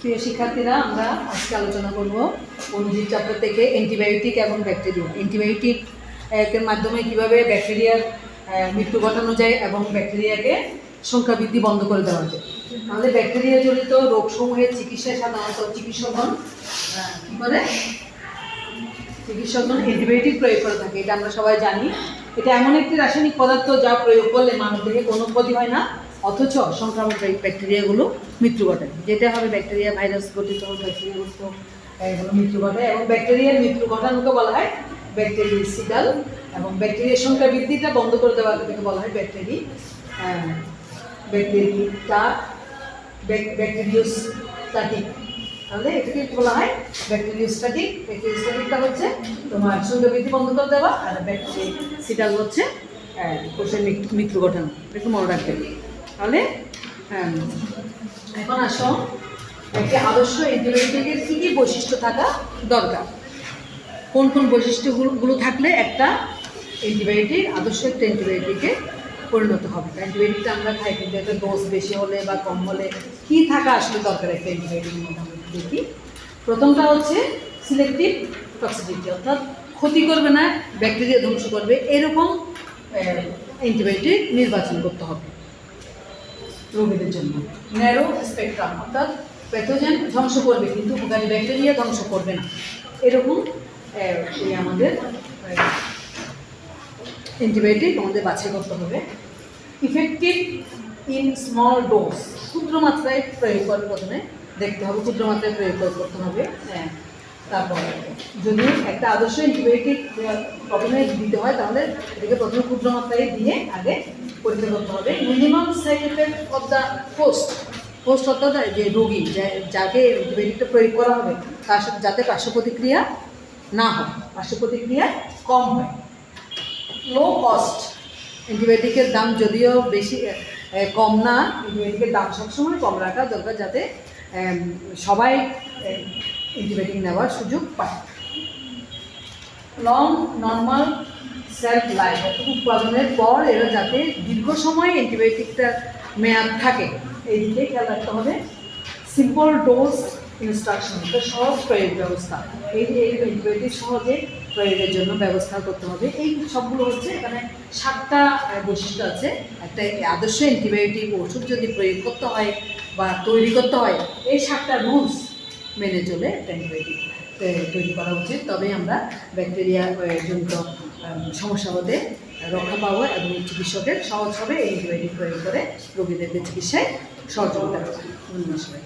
প্রিয় শিক্ষার্থীরা, আমরা আজকে আলোচনা করব অনুজীব চ্যাপ্টার থেকে অ্যান্টিবায়োটিক এবং ব্যাকটেরিয়া অ্যান্টিবায়োটিক এর মাধ্যমে কীভাবে ব্যাকটেরিয়ার মৃত্যু ঘটানো যায় এবং ব্যাকটেরিয়াকে সংখ্যা বৃদ্ধি বন্ধ করে দেওয়া যায়। তাহলে ব্যাকটেরিয়া জনিত রোগসমূহের চিকিৎসায় সাধারণত চিকিৎসকগণ কী করে? চিকিৎসকগণ অ্যান্টিবায়োটিক প্রয়োগ করে থাকে, এটা আমরা সবাই জানি। এটা এমন একটি রাসায়নিক পদার্থ যা প্রয়োগ করলে মানবদেহে কোনো ক্ষতি হয় না। অথচ সংক্রামক ব্যাক- ব্যাকটেরিয়াগুলো মৃত্যু ঘটায় যেটা হবে ব্যাকটেরিয়া ভাইরাস গঠিত ব্যাকটেরিয়া গঠিত এগুলো মৃত্যু ঘটায় এবং ব্যাকটেরিয়ার মৃত্যু ঘটানোকে বলা হয় ব্যাকটেরিয়াসিটাল এবং ব্যাকটেরিয়ার সংখ্যা বৃদ্ধিটা বন্ধ করে দেওয়াকে বলা হয় ব্যাকটেরি ব্যাকটেরিয়া ব্যাকটেরিওস্টাটিক তাহলে এটাকে বলা হয়? ব্যাকটেরিওস্টাটিক ব্যাকটেরিওস্টাটিকটা হচ্ছে তোমার সংখ্যা বৃদ্ধি বন্ধ করে দেওয়া আর ব্যাকটেরিয়াসিটাল হচ্ছে আহ, কোষের মৃত্যু- ঘটানো। একটু মনে রাখবে তাহলে হ্যাঁ, এখন আসো। একটি আদর্শ অ্যান্টিবায়োটিকের কী কী বৈশিষ্ট্য থাকা দরকার? কোন কোন বৈশিষ্ট্যগুলো থাকলে একটা অ্যান্টিবায়োটিক আদর্শ একটা অ্যান্টিবায়োটিকে পরিণত হবে? অ্যান্টিবায়োটিকটা আমরা খাই কিন্তু একটা ডোজ বেশি হলে বা কম হলে কী থাকা আসলে দরকার একটা অ্যান্টিবায়োটিক মোটামুটি দেখি। প্রথমটা হচ্ছে সিলেক্টিভ টক্সিসিটি অর্থাৎ ক্ষতি করবে না ব্যাকটেরিয়া ধ্বংস করবে। এরকম অ্যান্টিবায়োটিক নির্বাচন করতে হবে। রোগীদের জন্য। ন্যারো স্পেকট্রাম, অর্থাৎ প্যাথোজেন ধ্বংস করবে, কিন্তু উপকারী ব্যাকটেরিয়া ধ্বংস করবে না। এরকম আমাদের অ্যান্টিবায়োটিক আমাদের বাছাই করতে হবে। ইফেক্টিভ ইন স্মল ডোজ ক্ষুদ্র মাত্রায় প্রয়োগ করে প্রথমে দেখতে হবে, ক্ষুদ্র মাত্রায় প্রয়োগ করে, করতে হবে। হ্যাঁ তারপর যদি একটা আদর্শ অ্যান্টিবায়োটিক প্রথমে দিতে হয়, তাহলে এটাকে প্রথমে ক্ষুদ্র মাত্রায় দিয়ে আগে পরীক্ষা করতে হবে। Minimum side effect of the post post অর্থাৎ যে রোগী যাকে অ্যান্টিবায়োটিকটা প্রয়োগ করা হবে, তার সাথে যাতে পার্শ্ব প্রতিক্রিয়া না হয় পার্শ্ব প্রতিক্রিয়া কম হয়। লো কস্ট অ্যান্টিবায়োটিকের দাম যদিও বেশি কম না অ্যান্টিবায়োটিকের দাম সবসময় কম রাখা দরকার যাতে সবাই অ্যান্টিবায়োটিক নেওয়ার সুযোগ পায়। লং নর্মাল সেলফ লাইফ অর্থাৎ উৎপাদনের পর এরা যাতে দীর্ঘ সময় অ্যান্টিবায়োটিকটার মেয়াদ থাকে। এই দিকে খেয়াল রাখতে হবে। সিম্পল ডোজ ইনস্ট্রাকশন একটা সহজ প্রয়োগ ব্যবস্থা। এই এই অ্যান্টিবায়োটিক সহজে প্রয়োগের জন্য ব্যবস্থা করতে হবে। এই সবগুলো হচ্ছে এখানে সাতটা বৈশিষ্ট্য আছে। একটা আদর্শ অ্যান্টিবায়োটিক ওষুধ যদি প্রয়োগ করতে হয় বা তৈরি করতে হয়, এই সাতটা রুলস মেনে চলে অ্যান্টিবায়োটিক তৈরি করা উচিত তবে আমরা ব্যাকটেরিয়া জনিত সমস্যা হতে রক্ষা পাবো এবং চিকিৎসকের সহজ হবে এই প্রয়োগ করে রোগীদের চিকিৎসায় সহযোগিতা করবে ধন্যবাদ।